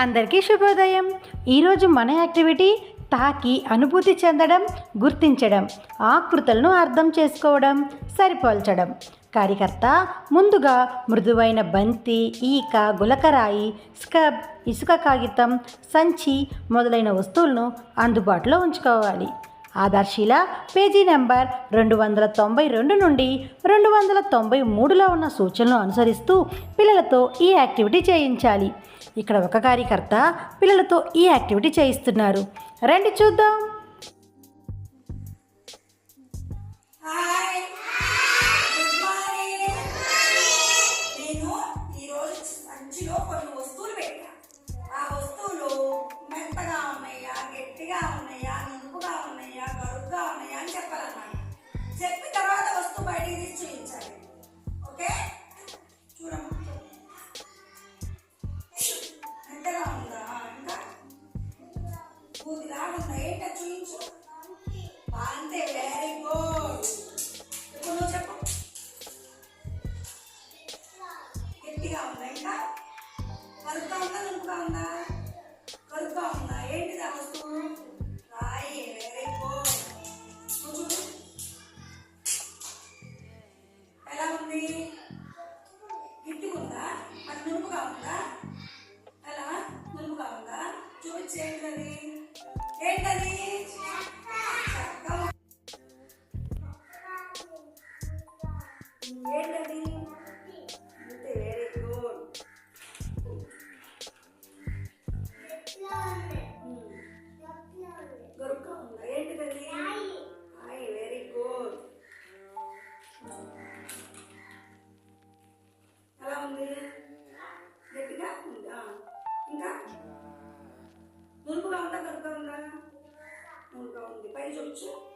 అందరికీ శుభోదయం. ఈరోజు మన యాక్టివిటీ తాకి అనుభూతి చెందడం గుర్తించడం ఆకృతులను అర్థం చేసుకోవడం సరిపోల్చడం. కార్యకర్త ముందుగా మృదువైన బంతి ఈక గులకరాయి స్కబ్ ఇసుక కాగితం సంచి మొదలైన వస్తువులను అందుబాటులో ఉంచుకోవాలి. ఆధార్శీల పేజీ నెంబర్ రెండు వందల తొంభై రెండు నుండి రెండు వందల తొంభై మూడులో ఉన్న సూచనలు అనుసరిస్తూ పిల్లలతో ఈ యాక్టివిటీ చేయించాలి. ఇక్కడ ఒక కార్యకర్త పిల్లలతో ఈ యాక్టివిటీ చేయిస్తున్నారు. రండి చూద్దాం. పూదిలాగా రాకుండా ఏంట చూపించు. అంతే వెరీ గుడ్ ఇప్పుడు నువ్వు చెప్పు. గట్టిగా ఉందా ఇంకా? కరుగ్గా ఉందా? నునుపుగా ఉందా? కరుగ్గా ఉందా? ఏంటి ఏంటది? అంతే వెరీ గుడ్ గొరక ఉందా ఏంటిది హాయ్ వెరీ గుడ్ ఎలా ఉంది? గట్టిగా ఉందా? ఇంకా? నునుపుగా ఉందా? గరుగ్గా ఉందా? నునుపుగా ఉంది. పై చూపించు.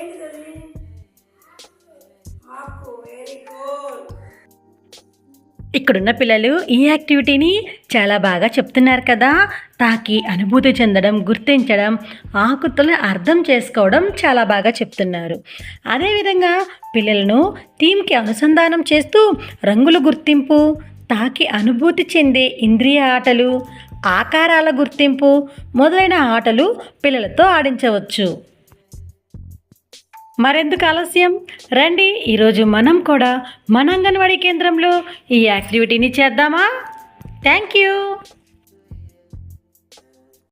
ఏంటిది అది వెరీ గుడ్. ఇక్కడున్న పిల్లలు ఈ యాక్టివిటీని చాలా బాగా చెప్తున్నారు కదా. తాకి అనుభూతి చెందడం గుర్తించడం ఆకృతులను అర్థం చేసుకోవడం చాలా బాగా చెప్తున్నారు. అదేవిధంగా పిల్లలను థీమ్కి అనుసంధానం చేస్తూ రంగుల గుర్తింపు తాకి అనుభూతి చెందే ఇంద్రియ ఆటలు ఆకారాల గుర్తింపు మొదలైన ఆటలు పిల్లలతో ఆడించవచ్చు. మరెందుకు ఆలస్యం? రండి ఈరోజు మనం కూడా మన అంగన్వాడీ కేంద్రంలో ఈ యాక్టివిటీని చేద్దామా? Thank you.